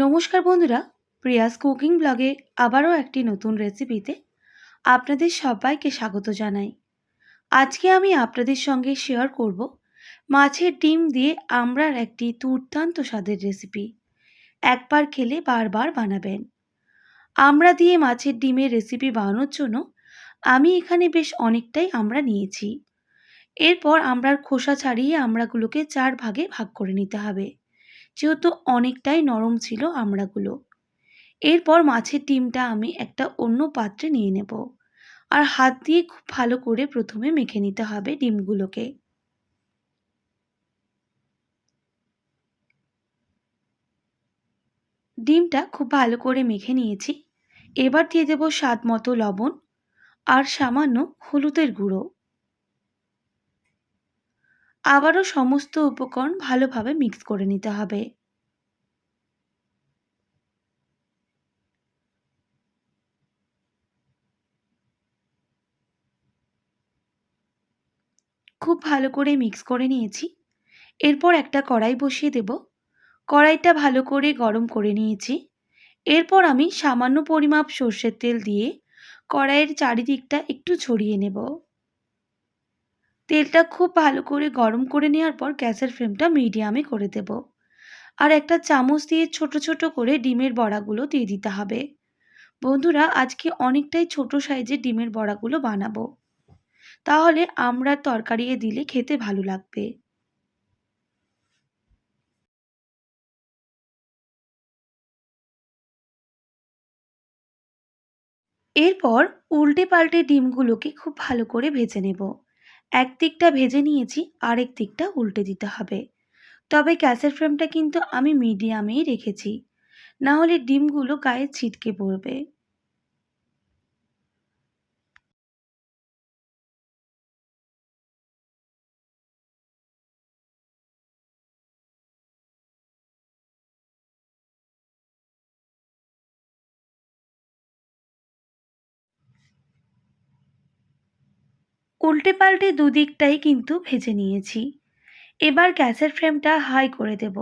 নমস্কার বন্ধুরা, Prius cooking ব্লগে আবারও একটি নতুন রেসিপিতে আপনাদের সবাইকে স্বাগত জানাই। আজকে আমি আপনাদের সঙ্গে শেয়ার করব মাছের ডিম দিয়ে আমরার একটি দুর্দান্ত স্বাদের রেসিপি একবার খেলে বারবার বানাবেন। আমরা দিয়ে মাছের ডিমের রেসিপি বানানোর জন্য আমি এখানে বেশ অনেকটাই আমরা নিয়েছি। এরপর আমড়ার খোসা ছাড়িয়ে আমরাগুলোকে চার ভাগে ভাগ করে নিতে হবে। যেহেতু অনেকটাই নরম ছিল আমড়াগুলো। এরপর মাছের ডিমটা আমি একটা অন্য পাত্রে নিয়ে নেব। আর হাত দিয়ে খুব ভালো করে প্রথমে মেখে নিতে হবে ডিমগুলোকে। ডিমটা খুব ভালো করে মেখে নিয়েছি। এবার দিয়ে দেবো স্বাদ মতো লবণ আর সামান্য হলুদের গুঁড়ো। আবারও সমস্ত উপকরণ ভালোভাবে মিক্স করে নিতে হবে। খুব ভালো করে মিক্স করে নিয়েছি। এরপর একটা কড়াই বসিয়ে দেব। কড়াইটা ভালো করে গরম করে নিয়েছি। এরপর আমি সামান্য পরিমাপ সর্ষের তেল দিয়ে কড়াইয়ের চারিদিকটা একটু ছড়িয়ে নেব। তেলটা খুব ভালো করে গরম করে নেওয়ার পর গ্যাসের ফ্লেমটা মিডিয়ামে করে দেব। আর একটা চামচ দিয়ে ছোট ছোট করে ডিমের বড়াগুলো দিয়ে দিতে হবে। বন্ধুরা, আজকে অনেকটাই ছোট সাইজের ডিমের বড়াগুলো বানাবো। তাহলে আমরা তরকারি দিলে খেতে ভালো লাগবে। এরপর উল্টে পাল্টে ডিমগুলোকে খুব ভালো করে ভেজে নেব। এক দিকটা ভেজে নিয়েছি, আরেক দিকটা উল্টে দিতে হবে। তবে গ্যাসের ফ্রেমটা কিন্তু আমি মিডিয়ামেই রেখেছি। না হলে ডিমগুলো গায়ে ছিটকে পড়বে। উল্টে পাল্টে দুদিকটাই কিন্তু ভেজে নিয়েছি। এবার গ্যাসের ফ্লেমটা হাই করে দেব।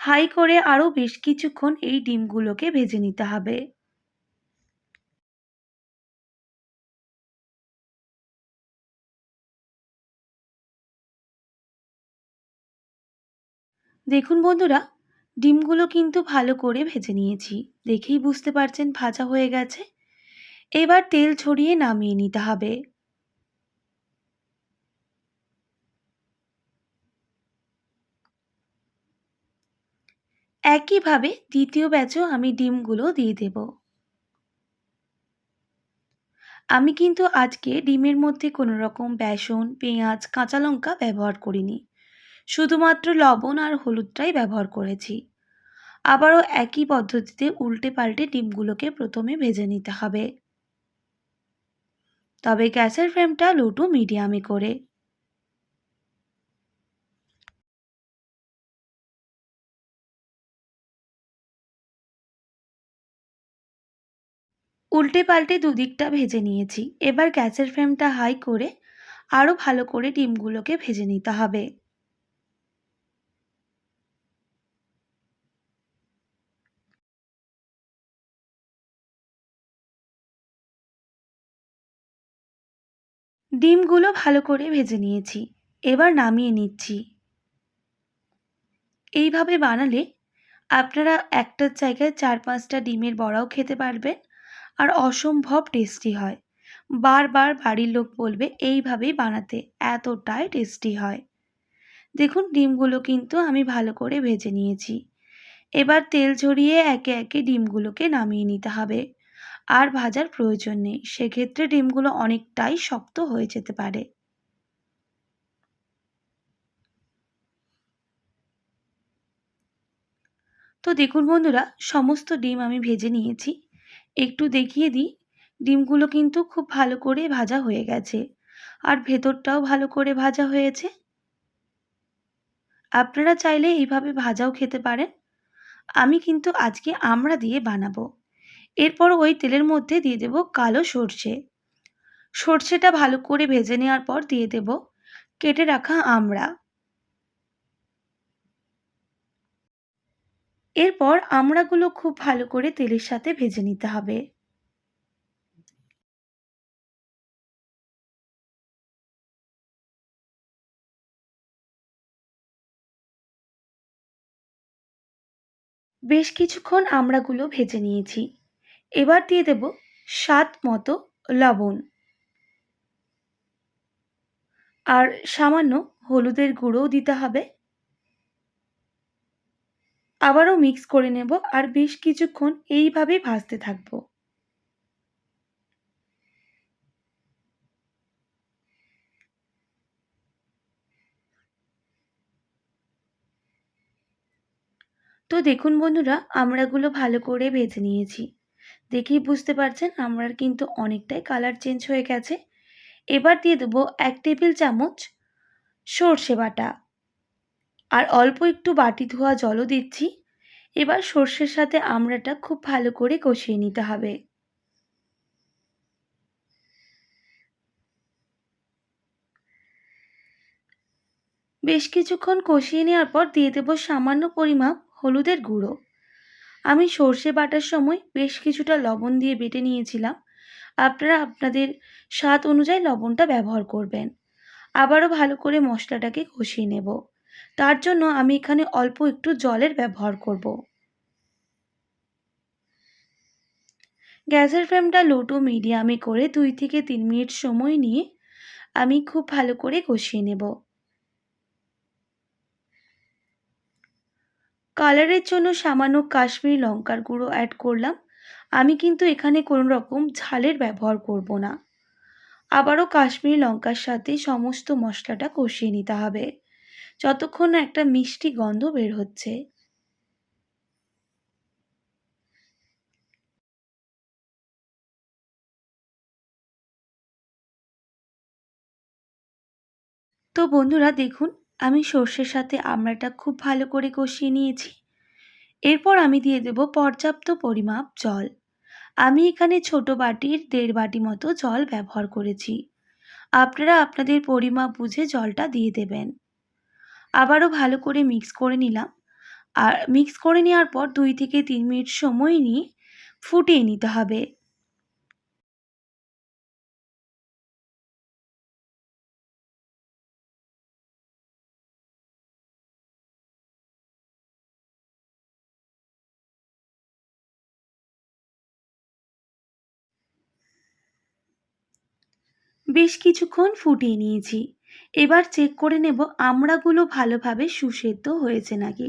হাই করে আরও বেশ কিছুক্ষণ এই ডিমগুলোকে ভেজে নিতে হবে। দেখুন বন্ধুরা, ডিমগুলো কিন্তু ভালো করে ভেজে নিয়েছি। দেখেই বুঝতে পারছেন, ভাজা হয়ে গেছে। এবার তেল ছড়িয়ে নামিয়ে নিতে হবে। একইভাবে দ্বিতীয় ব্যাচও আমি ডিমগুলো দিয়ে দেব। আমি কিন্তু আজকে ডিমের মধ্যে কোনো রকম বেসন, পেঁয়াজ, কাঁচা লঙ্কা ব্যবহার করিনি। শুধুমাত্র লবণ আর হলুদটাই ব্যবহার করেছি। আবারও একই পদ্ধতিতে উল্টে পাল্টে ডিমগুলোকে প্রথমে ভেজে নিতে হবে। তবে গ্যাসের ফ্লেমটা লো টু মিডিয়ামে করে। উল্টে পাল্টে দুদিকটা ভেজে নিয়েছি। এবার গ্যাসের ফ্লেমটা হাই করে আরও ভালো করে ডিমগুলোকে ভেজে নিতে হবে। ডিমগুলো ভালো করে ভেজে নিয়েছি। এবার নামিয়ে নিচ্ছি। এইভাবে বানালে আপনারা একটার জায়গায় চার পাঁচটা ডিমের বড়াও খেতে পারবেন। আর অসম্ভব টেস্টি হয়। বারবার বাড়ির লোক বলবে, এইভাবেই বানাতে এতটাই টেস্টি হয়। দেখুন, ডিমগুলো কিন্তু আমি ভালো করে ভেজে নিয়েছি। এবার তেল ঝরিয়ে একে একে ডিমগুলোকে নামিয়ে নিতে হবে। আর ভাজার প্রয়োজন নেই, সেক্ষেত্রে ডিমগুলো অনেকটাই শক্ত হয়ে যেতে পারে। তো দেখুন বন্ধুরা, সমস্ত ডিম আমি ভেজে নিয়েছি। একটু দেখিয়ে দিই। ডিমগুলো কিন্তু খুব ভালো করে ভাজা হয়ে গেছে। আর ভেতরটাও ভালো করে ভাজা হয়েছে। আপনারা চাইলে এইভাবে ভাজাও খেতে পারেন। আমি কিন্তু আজকে আমড়া দিয়ে বানাবো। এরপর ওই তেলের মধ্যে দিয়ে দেব কালো সর্ষে। সর্ষেটা ভালো করে ভেজে নেওয়ার পর দিয়ে দেব। কেটে রাখা আমড়া। এরপর আমড়াগুলো খুব ভালো করে তেলের সাথে ভেজে নিতে হবে। বেশ কিছুক্ষণ আমড়াগুলো ভেজে নিয়েছি। এবার দিয়ে দেব স্বাদ মতো লবণ। আর সামান্য হলুদের গুঁড়োও দিতে হবে। আবারও মিক্স করে নেব আর বেশ কিছুক্ষণ এইভাবেই ভাজতে থাকব। তো দেখুন বন্ধুরা, আমড়াগুলো ভালো করে ভেজে নিয়েছি। দেখেই বুঝতে পারছেন আমড়ার কিন্তু অনেকটাই কালার চেঞ্জ হয়ে গেছে। এবার দিয়ে দেবো এক টেবিল চামচ সর্ষে বাটা। আর অল্প একটু বাটি ধোয়া জলও দিচ্ছি। এবার সর্ষের সাথে আমড়াটা খুব ভালো করে কষিয়ে নিতে হবে। বেশ কিছুক্ষণ কষিয়ে নেওয়ার পর দিয়ে দেবো সামান্য পরিমাপ হলুদের গুঁড়ো। আমি সর্ষে বাটার সময় বেশ কিছুটা লবণ দিয়ে বেটে নিয়েছিলাম। আপনারা আপনাদের স্বাদ অনুযায়ী লবণটা ব্যবহার করবেন। আবারও ভালো করে মশলাটাকে কষিয়ে নেব। তার জন্য আমি এখানে অল্প একটু জলের ব্যবহার করব। গ্যাসের ফ্লেমটা লো টু মিডিয়ামে করে দুই থেকে তিন মিনিট সময় নিয়ে আমি খুব ভালো করে কষিয়ে নেব। কালারের জন্য সামান্য কাশ্মীরি লঙ্কার গুঁড়ো অ্যাড করলাম। আমি কিন্তু এখানে কোনো রকম ঝালের ব্যবহার করব না। আবারও কাশ্মীরি লঙ্কার সাথে সমস্ত মশলাটা কষিয়ে নিতে হবে। যতক্ষণ না একটা মিষ্টি গন্ধ বের হচ্ছে। তো বন্ধুরা, দেখুন, আমি সর্ষের সাথে আমড়াটা খুব ভালো করে কষিয়ে নিয়েছি। এরপর আমি দিয়ে দেব পর্যাপ্ত পরিমাপ জল। আমি এখানে ছোট বাটির দেড় বাটি মতো জল ব্যবহার করেছি। আপনারা আপনাদের পরিমাপ বুঝে জলটা দিয়ে দেবেন। আবারও ভালো করে মিক্স করে নিলাম। আর মিক্স করে নেওয়ার পর দুই থেকে তিন মিনিট সময় নিয়ে ফুটিয়ে নিতে হবে। বেশ কিছুক্ষণ ফুটিয়ে নিয়েছি। এবার চেক করে নেব আমড়াগুলো ভালোভাবে সুসেদ্ধ হয়েছে নাকি।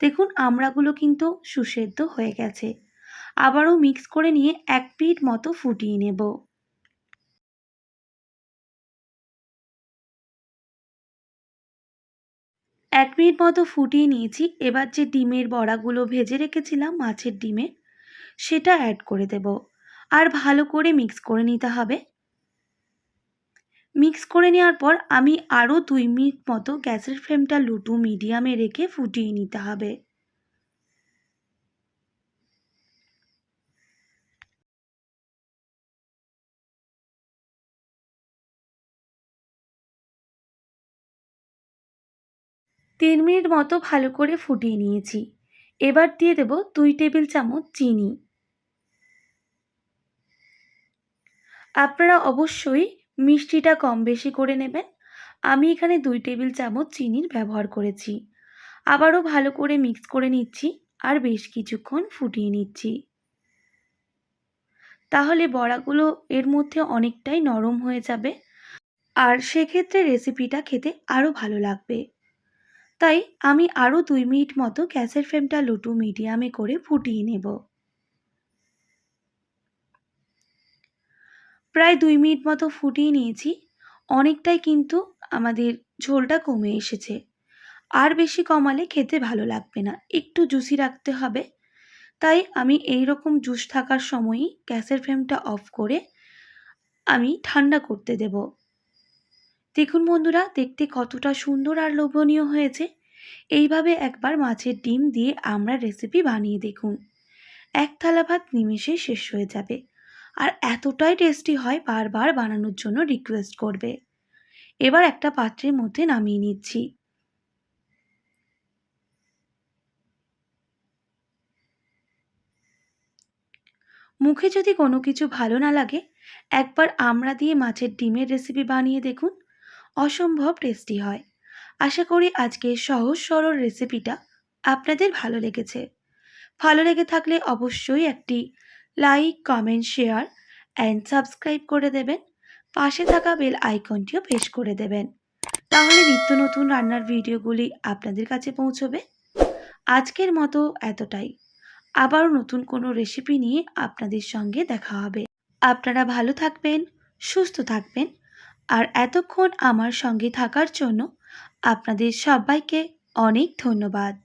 দেখুন, আমড়াগুলো কিন্তু সুসেদ্ধ হয়ে গেছে। আবারও মিক্স করে নিয়ে এক পিট মতো ফুটিয়ে নেব। এক মিনিট মতো ফুটিয়ে নিয়েছি। এবার যে ডিমের বড়াগুলো ভেজে রেখেছিলাম মাছের ডিমের সেটা অ্যাড করে দেব। আর ভালো করে মিক্স করে নিতে হবে। মিক্স করে নেওয়ার পর আমি আরও দুই মিনিট মতো গ্যাসের ফ্লেমটা লুটু মিডিয়ামে রেখে ফুটিয়ে নিতে হবে। তিন মিনিট মতো ভালো করে ফুটিয়ে নিয়েছি। এবার দিয়ে দেব দুই টেবিল চামচ চিনি। আপনারা অবশ্যই মিষ্টিটা কম বেশি করে নেবেন। আমি এখানে দুই টেবিল চামচ চিনির ব্যবহার করেছি। আবারও ভালো করে মিক্স করে নিচ্ছি আর বেশ কিছুক্ষণ ফুটিয়ে নিচ্ছি। তাহলে বড়াগুলো এর মধ্যে অনেকটাই নরম হয়ে যাবে। আর সেক্ষেত্রে রেসিপিটা খেতে আরও ভালো লাগবে। তাই আমি আরও দুই মিনিট মতো গ্যাসের ফ্লেমটা লুটু মিডিয়ামে করে ফুটিয়ে নেব। প্রায় দুই মিনিট মতো ফুটিয়ে নিয়েছি। অনেকটাই কিন্তু আমাদের ঝোলটা কমে এসেছে। আর বেশি কমালে খেতে ভালো লাগবে না। একটু জুসি রাখতে হবে। তাই আমি এই রকম জুস থাকার সময়ই গ্যাসের ফ্লেমটা অফ করে আমি ঠান্ডা করতে দেব। দেখুন বন্ধুরা, দেখতে কতটা সুন্দর আর লোভনীয় হয়েছে। এইভাবে একবার মাছের ডিম দিয়ে আমরা রেসিপি বানিয়ে দেখুন। এক থালা ভাত নিমেষে শেষ হয়ে যাবে। আর এতটাই টেস্টি হয় বারবার বানানোর জন্য রিকোয়েস্ট করবে। এবার একটা পাত্রের মধ্যে নামিয়ে নিচ্ছি। মুখে যদি কোনো কিছু ভালো না লাগে, একবার আমরা দিয়ে মাছের ডিমের রেসিপি বানিয়ে দেখুন। অসম্ভব টেস্টি হয়। আশা করি আজকের সহজ সরল রেসিপিটা আপনাদের ভালো লেগেছে। ভালো লেগে থাকলে অবশ্যই একটি like comment share and subscribe করে দেবেন। পাশে থাকা বেল আইকনটিও প্রেস করে দেবেন। তাহলে নিত্য নতুন রান্নার ভিডিওগুলি আপনাদের কাছে পৌঁছবে। আজকের মতো এতটাই। আবারও নতুন কোনো রেসিপি নিয়ে আপনাদের সঙ্গে দেখা হবে। আপনারা ভালো থাকবেন, সুস্থ থাকবেন আর এতক্ষণ আমার সঙ্গে থাকার জন্য আপনাদের সবাইকে অনেক ধন্যবাদ।